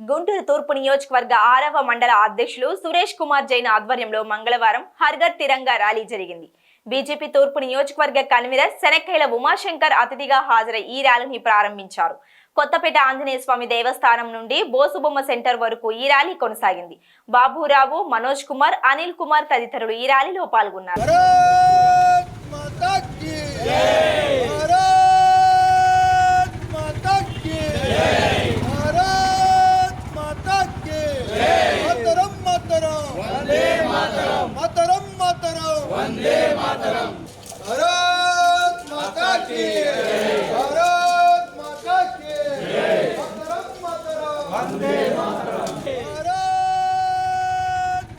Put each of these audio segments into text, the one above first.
గుంటూరు తూర్పు నియోజకవర్గ ఆరవ మండల అధ్యక్షులు సురేష్ కుమార్ జైన్ ఆధ్వర్యంలో మంగళవారం హర్ఘర్ తిరంగా ర్యాలీ జరిగింది. బీజేపీ తూర్పు నియోజకవర్గ కన్వీనర్ శనక్కైల ఉమాశంకర్ అతిథిగా హాజరై ఈ ర్యాలీని ప్రారంభించారు. కొత్తపేట ఆంజనేయ స్వామి దేవస్థానం నుండి బోసుబొమ్మ సెంటర్ వరకు ఈ ర్యాలీ కొనసాగింది. బాబురావు మనోజ్ కుమార్ అనిల్ కుమార్ తదితరులు ఈ ర్యాలీలో పాల్గొన్నారు. वंदे मातरम। भारत माता की भारत माता की मातरम मातरम। वंदे मातरम। भारत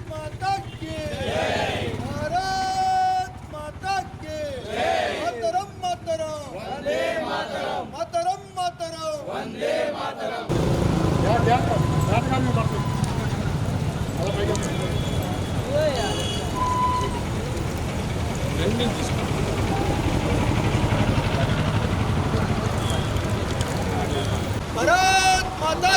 माता की भारत माता के मातरम मातरम। वंदे मातरम। मातरम मातरम। वंदे రెండింగ్ తీసుకుంటాం భారత్ మాతా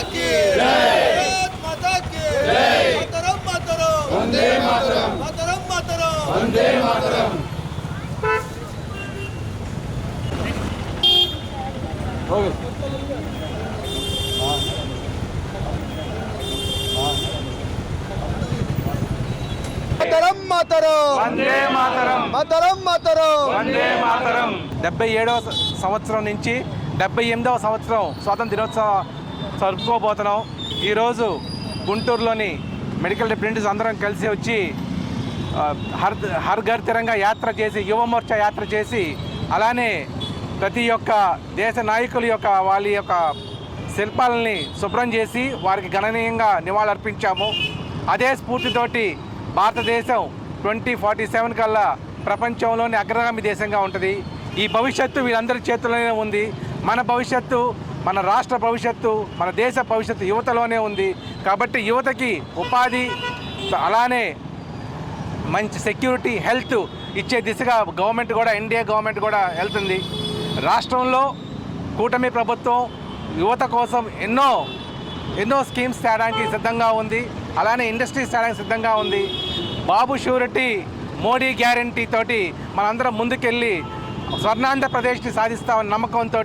మాతరం మాతరం. వందే మాతరం. మాతరం మాతరం. వందే మాతరం. డెబ్బై ఏడవ సంవత్సరం నుంచి డెబ్బై ఎనిమిదవ సంవత్సరం స్వాతంత్ర దినోత్సవం జరుపుకోబోతున్నాం. ఈరోజు గుంటూరులోని మెడికల్ రిప్రజెంటేటివ్స్ అందరం కలిసి వచ్చి హర్ హర్ ఘర్ తిరంగా యాత్ర చేసి యువ మోర్చా యాత్ర చేసి అలానే ప్రతి ఒక్క దేశ నాయకుల యొక్క వాళ్ళ యొక్క శిల్పాలని శుభ్రం చేసి వారికి గణనీయంగా నివాళులర్పించాము. అదే స్ఫూర్తితోటి భారతదేశం ట్వంటీ ఫార్టీ సెవెన్ కల్లా ప్రపంచంలోని అగ్రగామి దేశంగా ఉంటుంది. ఈ భవిష్యత్తు వీళ్ళందరి చేతుల్లోనే ఉంది. మన భవిష్యత్తు మన రాష్ట్ర భవిష్యత్తు మన దేశ భవిష్యత్తు యువతలోనే ఉంది. కాబట్టి యువతకి ఉపాధి అలానే మంచి సెక్యూరిటీ హెల్త్ ఇచ్చే దిశగా గవర్నమెంట్ కూడా ఎన్డీఏ గవర్నమెంట్ కూడా వెళ్తుంది. రాష్ట్రంలో కూటమి ప్రభుత్వం యువత కోసం ఎన్నో ఎన్నో స్కీమ్స్ తేడానికి సిద్ధంగా ఉంది. అలానే ఇండస్ట్రీస్ తేడానికి సిద్ధంగా ఉంది. బాబు షూరిటీ మోడీ గ్యారంటీ తోటి మనందరం ముందుకెళ్ళి స్వర్ణాంధ్రప్రదేశ్ని సాధిస్తామన్న నమ్మకంతో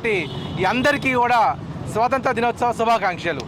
ఈ అందరికీ కూడా స్వాతంత్ర దినోత్సవ శుభాకాంక్షలు.